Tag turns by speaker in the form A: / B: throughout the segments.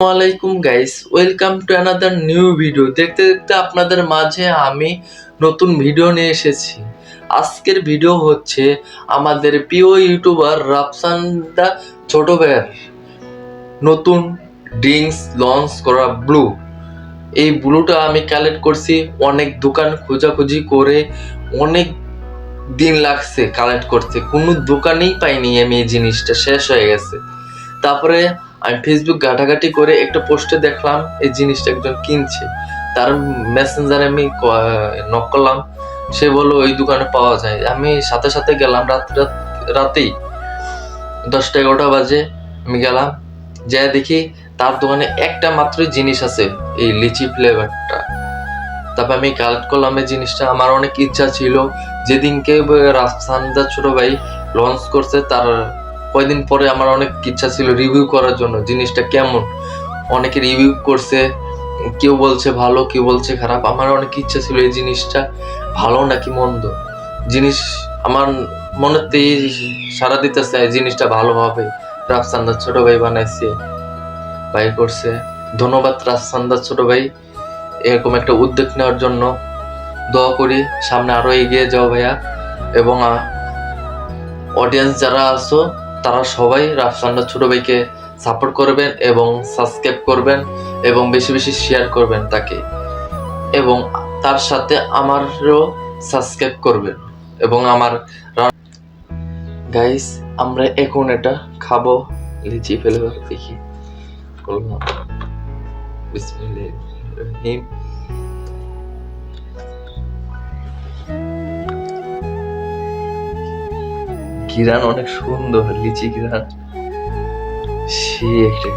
A: আসসালামাইকুম guys welcome to another new video দেখতে দেখতে আপনাদের মাঝে আমি নতুন ভিডিও নিয়ে এসেছি। আজকের ভিডিও হচ্ছে আমাদের প্রিয় ইউটিউবার রাফসান দা ছোট ভাইয়ের নতুন ড্রিঙ্কস লঞ্চ করা ব্লু এই ব্লুটা আমি কালেক্ট করছি, অনেক দোকান খোঁজাখুঁজি করে অনেক দিন লাগছে কালেক্ট করতে। কোনো দোকানেই পাইনি আমি এই জিনিসটা, শেষ হয়ে গেছে। তারপরে আমি ফেসবুক ঘাটাঘাটি করে একটা পোস্টে দেখলাম এই জিনিসটা একজন কিনছে। তার মেসেঞ্জারে আমি নক করলাম। সে বলল ওই দোকানে পাওয়া যায়। আমি সাথে সাথে গেলাম রাত রাত, রাতেই। দশটা এগারোটা বাজে, আমি গেলাম। যা দেখি তার দোকানে একটা মাত্রই জিনিস আছে, এই লিচি ফ্লেভারটা তারপর আমি কালেক্ট করলাম এই জিনিসটা। আমার অনেক ইচ্ছা ছিল। যেদিনকে রাজস্থানদার ছোট ভাই লঞ্চ করছে, তার কয়দিন পরে আমার অনেক ইচ্ছা ছিল রিভিউ করার জন্য, জিনিসটা কেমন? অনেকে রিভিউ করছে, কেউ বলছে ভালো, কেউ বলছে খারাপ। আমার অনেক ইচ্ছা ছিল এই জিনিসটা ভালো নাকি মন্দ? জিনিস আমার মনেতেই সারা দিতেছে, এই জিনিসটা ভালো হবে রাফসান্দার ছোট ভাই বানাইছে ভাই করছে। ধন্যবাদ রাফসান্দার ছোট ভাই, এরকম একটা উদ্যোগ নেওয়ার জন্য। দোয়া করি, সামনে আরও এগিয়ে যাও ভাইয়া। এবং অডিয়েন্স যারা আছো তারা সবাই রাফসান্ডা ছোট ভাইকে সাপোর্ট করবেন এবং সাবস্ক্রাইব করবেন এবং বেশি বেশি শেয়ার করবেন তাকে। এবং তার সাথে আমারও সাবস্ক্রাইব করবেন এবং আমার গাইস আমরা এখন এটা খাব। লিচি ফেলে দেখি। করলাম বিসমিল্লাহির ঘিরান অনেক সুন্দর লিচি ঘিরান সে একটা।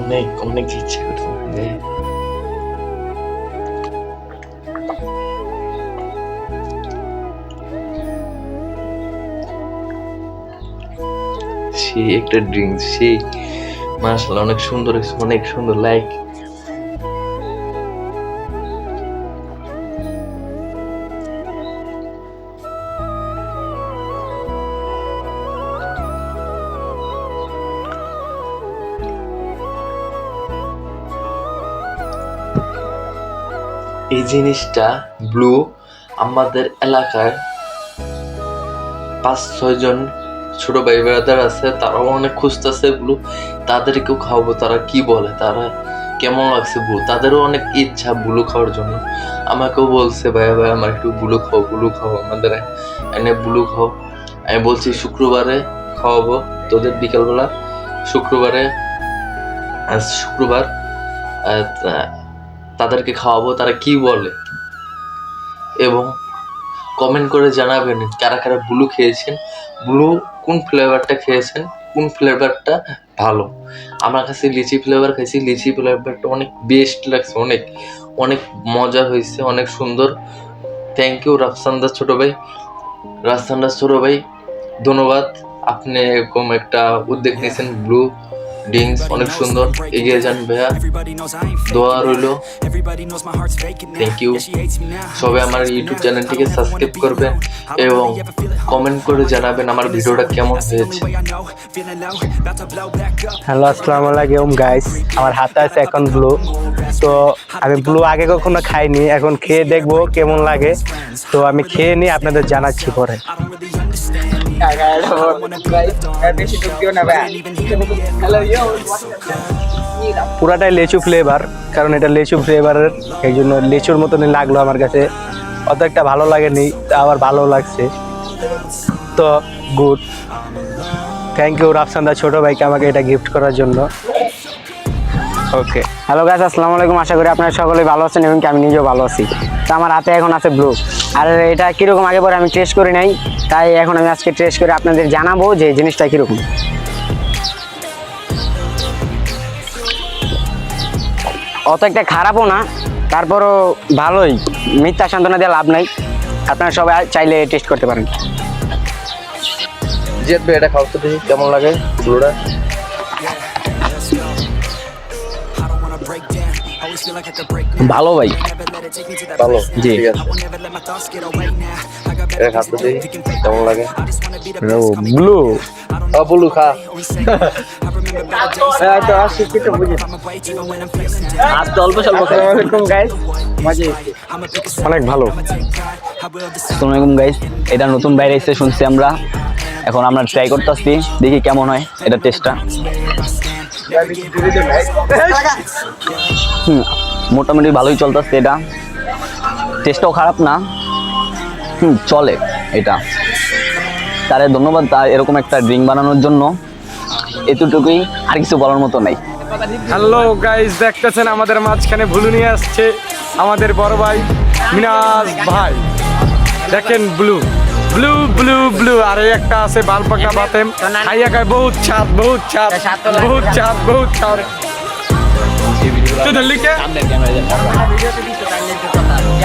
A: অনেক অনেক ইচ্ছে করছে একটা ড্রিঙ্কস সেই মার্শাল্লাহ অনেক সুন্দর অনেক সুন্দর। লাইক এই জিনিসটা ব্লু আমাদের এলাকার পাঁচ, ছয় জন ছোট ভাই ব্রাদার আছে, তারাও অনেক খুঁজতেছে ব্লু তাদেরকেও খাওয়াবো, তারা কি বলে, তারা কেমন লাগছে ব্লু তাদেরও অনেক ইচ্ছা ব্লু খাওয়ার জন্য। আমাকেও বলছে, ভাইয়া ভাই আমার একটু ব্লু খাও ব্লু খাও, আমাদের এনে ব্লু খাও। আমি বলছি, শুক্রবারে খাওয়াবো তোদের বিকালবেলা। শুক্রবারে শুক্রবার তাদেরকে খাওয়াবো, তারা কি বলে? এবং কমেন্ট করে জানাবেন কারা কারা ব্লু খেয়েছেন। ব্লু কোন ফ্লেভারটা খেয়েছেন, কোন ফ্লেভারটা ভালো? আমার কাছে লিচি ফ্লেভার খাইছি, লিচি ফ্লেভারটা অনেক বেস্ট লাগছে, অনেক অনেক মজা হয়েছে, অনেক সুন্দর। থ্যাংক ইউ রাফসান দাস ছোটো ভাই। রাফসান দাস ছোটো ভাই, ধন্যবাদ। আপনি এরকম একটা উদ্যোগ নিয়েছেন ব্লু ড্রিঙ্কস অনেক সুন্দর। এগিয়ে যান ভাইয়া। দোয়া রইল। থ্যাংক ইউ সবাই আমার ইউটিউব চ্যানেলটিকে সাবস্ক্রাইব করবেন এবং কমেন্ট করে জানাবেন আমার ভিডিওটা কেমন হয়েছে।
B: হ্যালো আসসালামু আলাইকুম গাইস আমার হাতে আছে এখন ব্লু তো আমি ব্লু আগে কখনো খাইনি, এখন খেয়ে দেখব কেমন লাগে। তো আমি খেয়ে নিয়ে আপনাদের জানাচ্ছি পরে। পুরাটাই লেচু ফ্লেভার কারণ এটা লেচু ফ্লেভারের এই জন্য লেচুর মতনই লাগল আমার কাছে। অত একটা ভালো লাগেনি আবার ভালো লাগছে। তো গুড থ্যাংক ইউ রাফসান্দা ছোট ভাইকে আমাকে এটা গিফট করার জন্য। ওকে
C: হ্যালো গাইস আসসালামু আলাইকুম। আশা করি আপনারা সকলেই ভালো আছেন এবং আমি নিজেও ভালো আছি। তো আমার হাতে এখন আছে ব্লু আর এটা কীরকম আগে পরে আমি টেস্ট করি নাই তাই এখন আমি আজকে টেস্ট করে আপনাদের জানাব যে জিনিসটা কীরকম। অত একটা খারাপও না তারপরও ভালোই। মিথ্যা সান্ত্বনা দিয়ে লাভ নাই। আপনারা সবাই চাইলে টেস্ট করতে পারেন।
A: ভাই এটা তো দেখি কেমন লাগে ব্লুটা
B: ভালো ভাই।
A: ভালো
B: জি।
A: এটা খাতে দেখি কেমন লাগে?
B: ব্লু।
D: বুলু খা।
E: আজকে অল্প স্বল্প খাই।
D: অনেক ভালো।
E: আসসালামু আলাইকুম গাইস এটা নতুন বাইরে এসে শুনছি আমরা। এখন আমরা ট্রাই করতেছি দেখি কেমন হয় এটা টেস্টটা হুম। মোটামুটি ভালোই চলতেছে এটা। টেস্টটাও খারাপ না। হুম চলে এটা। তারে ধন্যবাদ তার এরকম একটা ড্রিঙ্ক বানানোর জন্য। এতটুকুই আর কিছু বলার মতো নাই।
D: হ্যালো গাইস দেখতেছেন আমাদের মাঝখানে ভুলু নিয়ে আসছে আমাদের বড় ভাই মিনাজ ভাই। দেখেন ব্লু ব্লু ব্লু ব্লু আর এই একটা আছে বালপাকা বাতেম। খাইয়া খায় বহুত ছাদ বহুত ছাদ বহুত ছাদ বহুত ছাদ তুই ধরলি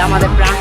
F: আমাদের প্রাণ